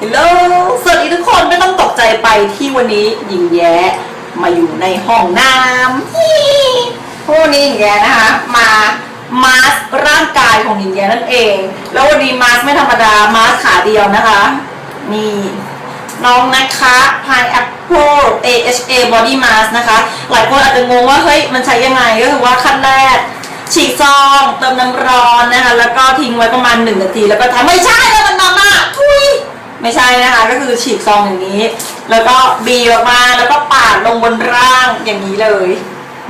ฮัลโหลสวัสดีทุกคนไม่ต้องตกใจไปที่วันนี้หญิงแย้มาอยู่ในห้องน้ำพวกนี้หญิงแย้นะคะมามาสร่างกายของหญิงแย้นั่นเอง แล้ววันนี้มาสไม่ธรรมดามาสขาเดียวนะคะนี่น้องนะคะ Pineapple AHA Body Mask นะคะ หลายคนอาจจะงงว่าเฮ้ยมันใช้ยังไงก็คือว่าขั้นแรกฉีกซองเติมน้ำร้อนนะคะ แล้วก็ทิ้งไว้ประมาณ 1 นาที แล้วก็ทำไม่ใช่แล้วมัน ไม่ใช่นะคะ ก็คือฉีกซองอย่างนี้ แล้วก็บีออกมาแล้วก็ปาดลงบนร่างอย่างนี้เลย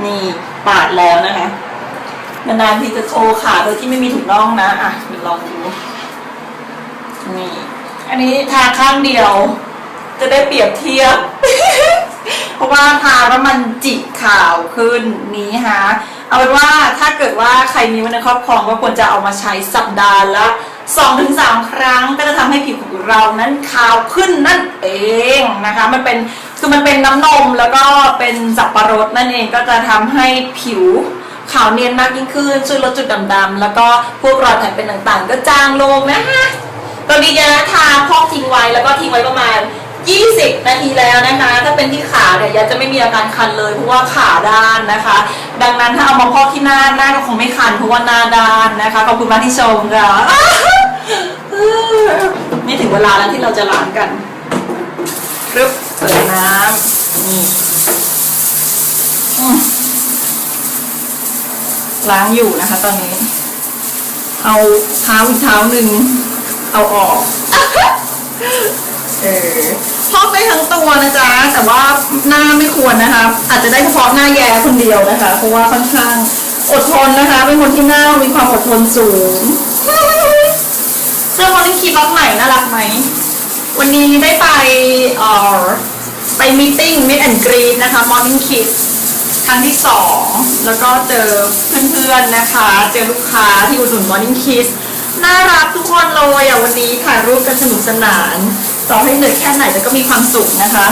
นี่ปาดแล้วนะคะนานๆทีจะโชว์ขาโดยที่ไม่มีถุงน่องนะอะเดี๋ยวลองดูนี่อันนี้ทาข้างเดียว จะได้เปรียบเทียบ เพราะว่าทาแล้วมันจิกขาวขึ้นนี้ฮะเอาเป็นว่าถ้าเกิดว่าใครมีไว้ในครอบครองก็ควรจะเอามาใช้สัปดาห์ละ 2-3ถึงครั้งก็จะทำให้ผิวของเรานั้นขาวขึ้นนั่นเองนะคะ มันเป็นคือมันเป็นน้ำนมแล้วก็เป็นสับปะรดนั่นเองก็จะทำให้ผิวขาวเนียนมากยิ่งขึ้นช่วยลดจุดด่างๆแล้วก็พวกรอยแผลเป็นต่างๆ ก็จางลงนะคะตอนนี้ยาทาพอกทิ้งไว้แล้วก็ทิ้งไว้ประมาณ 20 นาทีแล้วนะคะ ถ้าเป็นที่ขาเนี่ยยาจะไม่มีอาการคันเลยเพราะว่าขาด้านนะคะ ดังนั้นถ้าเอามาพอกที่หน้าหน้าก็คงไม่คันเพราะว่าหน้าด้านนะคะขอบคุณมากที่ชมค่ะ นี่ถึงเวลาแล้วที่เราจะล้างกันรึบเปิดน้ำนี่ล้างอยู่นะคะ ตอนนี้ เอาเท้าอีกเท้าหนึ่งเอาออก เออพอกได้ทั้งตัวนะจ๊ะ แต่ว่าหน้าไม่ควรนะคะ อาจจะได้เฉพาะหน้าแย่คนเดียวนะคะ เพราะว่าค่อนข้างอดทนนะคะ เป็นคนที่หน้ามีความอดทนสูง เสื้อมอลลี่คีบ็อกใหม่น่ารักไหม วันนี้ได้ไปเอ่อไปมีติ้งมิดแอนกรีนนะคะ Morning Kiss ครั้งที่สองแล้วก็เจอเพื่อนๆนะคะ เจอลูกค้าที่อุดหนุน Morning Kiss น่ารักทุกคนเลยอะวันนี้ถ่ายรูปกันสนุกสนาน ต่อให้เหนื่อยแค่ไหนแต่ก็มีความสุขนะคะ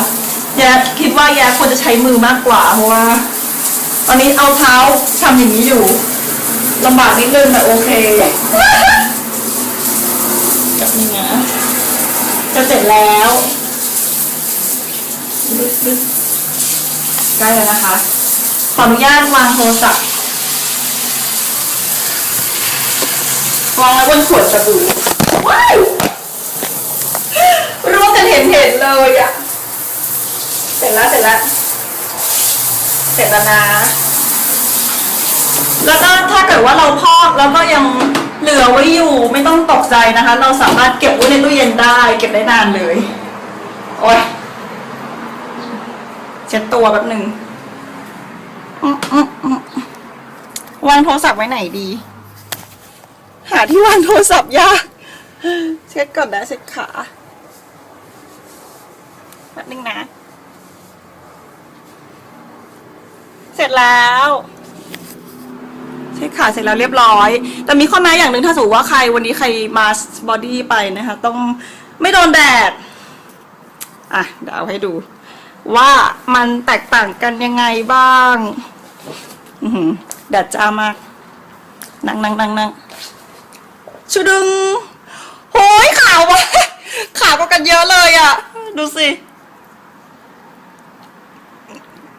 แยาคิดว่าแยาควรจะใช้มือมากกว่า เพราะว่า ตอนนี้เอาเท้าทำอย่างนี้อยู่ลำบากนิดนึงแต่โอเค แบบนี้นะจะเสร็จแล้วใกล้แล้วนะคะ ขออนุญาตวางโทรศัพท์วางไว้บนขวดสบู่ว้ายร่วงกันเห็นเห็นเลยอะเสร็จแล้วเสร็จแล้วเสร็จแล้วนะ แล้วก็ถ้าเกิดว่าเราพอกแล้วก็ยัง เหลือไว้อยู่ไม่ต้องตกใจนะคะ เราสามารถเก็บไว้ในตู้เย็นได้ เก็บได้นานเลย โอ้ยเช็ดตัวแป๊บหนึ่งวางโทรศัพท์ไว้ไหนดี หาที่วางโทรศัพท์ยากเช็ดก่อนนะเช็ดขาแป๊บนึงนะ เสร็จแล้ว เช็คขาเสร็จแล้วเรียบร้อย แต่มีข้อแม้อย่างหนึ่งถ้าสมมติว่าใครวันนี้ใครมาบอดี้ไปนะคะ ต้องไม่โดนแดด อะเดี๋ยวเอาให้ดู ว่ามันแตกต่างกันยังไงบ้างแดดจ้ามาก นั่งนั่งนั่งนั่งชุดึงโหยขาววะขาวกว่ากันเยอะเลยอะ่ะ ดูสิ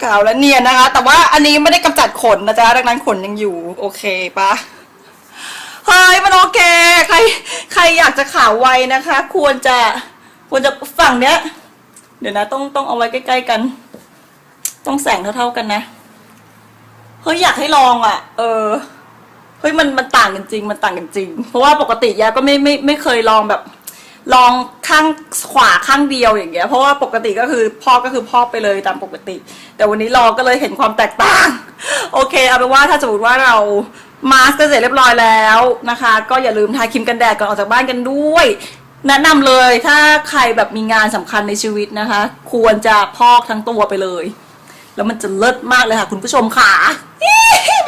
าวและเนียนนะคะ แต่ว่าอันนี้ไม่ได้กำจัดขนนะจ๊ะดังนั้นขนยังอยู่ โอเคปะเฮ้ยมันโอเคใคร ใครอยากจะขาวไวนะคะ ควรจะควรจะฝั่งเนี้ย เดี๋ยวนะต้องต้องเอาไว้ใกล้ๆกัน ต้องแสงเท่าๆกันนะเฮ้ยอยากให้ลองอะ เออเฮ้ยมันมันต่างกันจริง มันต่างกันจริง เพราะว่าปกติยาก็ไม่ไม่ไม่เคยลองแบบ ลองข้างขวาข้างเดียวอย่างเงี้ยเพราะว่าปกติก็คือพอกก็คือพอกไปเลยตามปกติ แต่วันนี้ลองก็เลยเห็นความแตกต่าง โอเคเอาเป็นว่าถ้าสมมติว่าเรามาสก์กันเสร็จเรียบร้อยแล้วนะคะ ก็อย่าลืมทาครีมกันแดดก่อนออกจากบ้านกันด้วย แนะนำเลยถ้าใครแบบมีงานสำคัญในชีวิตนะคะ ควรจะพอกทั้งตัวไปเลย แล้วมันจะเลิศมากเลยค่ะ คุณผู้ชมค่ะ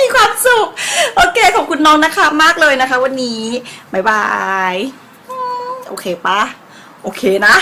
มีความสุข โอเคขอบคุณน้องนะคะมากเลยนะคะ วันนี้บ๊ายบาย โอเคปะโอเคนะ